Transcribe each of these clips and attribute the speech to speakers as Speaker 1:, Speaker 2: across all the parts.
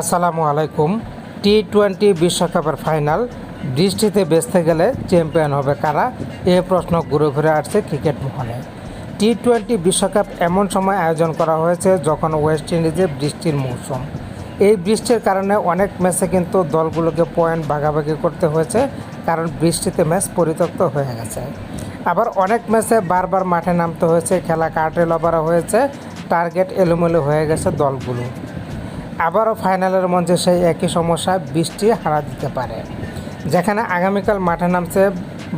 Speaker 1: আসসালামু আলাইকুম। T twenty বিশ্বকাপের ফাইনাল বৃষ্টিতে বেচতে গেলে চ্যাম্পিয়ন হবে কারা? এ প্রশ্ন ঘুরে ঘুরে আসছে ক্রিকেট মহলে। টি টোয়েন্টি বিশ্বকাপ এমন সময় আয়োজন করা হয়েছে যখন ওয়েস্ট ইন্ডিজে বৃষ্টির মৌসুম। এই বৃষ্টির কারণে অনেক ম্যাচে কিন্তু দলগুলোকে পয়েন্ট ভাগাভাগি করতে হয়েছে, কারণ বৃষ্টিতে ম্যাচ পরিত্যক্ত হয়ে গেছে। আবার অনেক ম্যাচে বারবার মাঠে নামতে হয়েছে, খেলা কার্টেল ওভারও হয়েছে, টার্গেট এলোমেলো হয়ে গেছে দলগুলো। আবারও ফাইনালের মঞ্চে সেই একই সমস্যা বৃষ্টি হারা দিতে পারে। যেখানে আগামীকাল মাঠে নামছে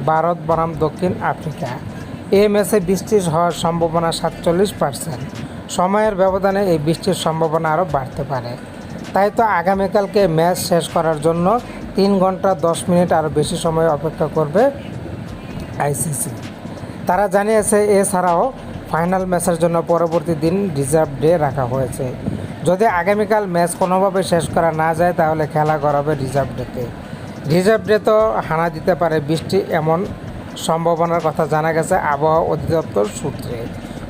Speaker 1: ভারত বনাম দক্ষিণ আফ্রিকা। এই ম্যাচে বৃষ্টি হওয়ার সম্ভাবনা সাতচল্লিশ পার্সেন্ট। সময়ের ব্যবধানে এই বৃষ্টির সম্ভাবনা আরও বাড়তে পারে। তাই তো আগামীকালকে ম্যাচ শেষ করার জন্য তিন ঘণ্টা দশ মিনিট আরও বেশি সময় অপেক্ষা করবে আইসিসি। তারা জানিয়েছে, এছাড়াও ফাইনাল ম্যাচের জন্য পরবর্তী দিন রিজার্ভ ডে রাখা হয়েছে। যদি আগামীকাল ম্যাচ কোনোভাবে শেষ করা না যায়, তাহলে খেলা করাবে রিজার্ভ ডেতে রিজার্ভ ডে তো হানা দিতে পারে বৃষ্টি এমন সম্ভাবনার কথা জানা গেছে আবহাওয়া অধিদপ্তর সূত্রে।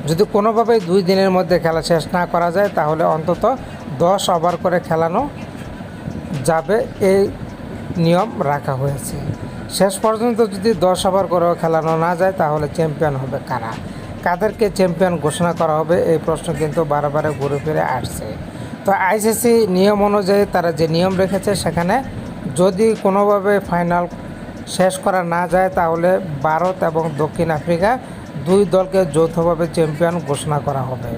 Speaker 1: যদি কোনোভাবেই দুই দিনের মধ্যে খেলা শেষ না করা যায়, তাহলে অন্তত দশ ওভার করে খেলানো যাবে, এই নিয়ম রাখা হয়েছে। শেষ পর্যন্ত যদি দশ ওভার করেও খেলানো না যায়, তাহলে চ্যাম্পিয়ন হবে কারা? কাদেরকে চ্যাম্পিয়ন ঘোষণা করা হবে, এই প্রশ্ন কিন্তু বারবার ঘুরে ফিরে আসছে। তো আইসিসি নিয়ম অনুযায়ী তারা যে নিয়ম রেখেছে সেখানে যদি কোনোভাবে ফাইনাল শেষ করা না যায়, তাহলে ভারত এবং দক্ষিণ আফ্রিকা দুই দলকে যৌথভাবে চ্যাম্পিয়ন ঘোষণা করা হবে।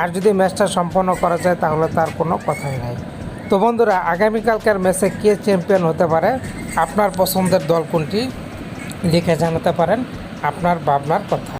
Speaker 1: আর যদি ম্যাচটা সম্পন্ন করা যায়, তাহলে তার কোনো কথাই নাই। তো বন্ধুরা, আগামীকালকার ম্যাচে কে চ্যাম্পিয়ন হতে পারে, আপনার পছন্দের দল কোনটি, লিখে জানাতে পারেন আপনার ভাবনার কথা।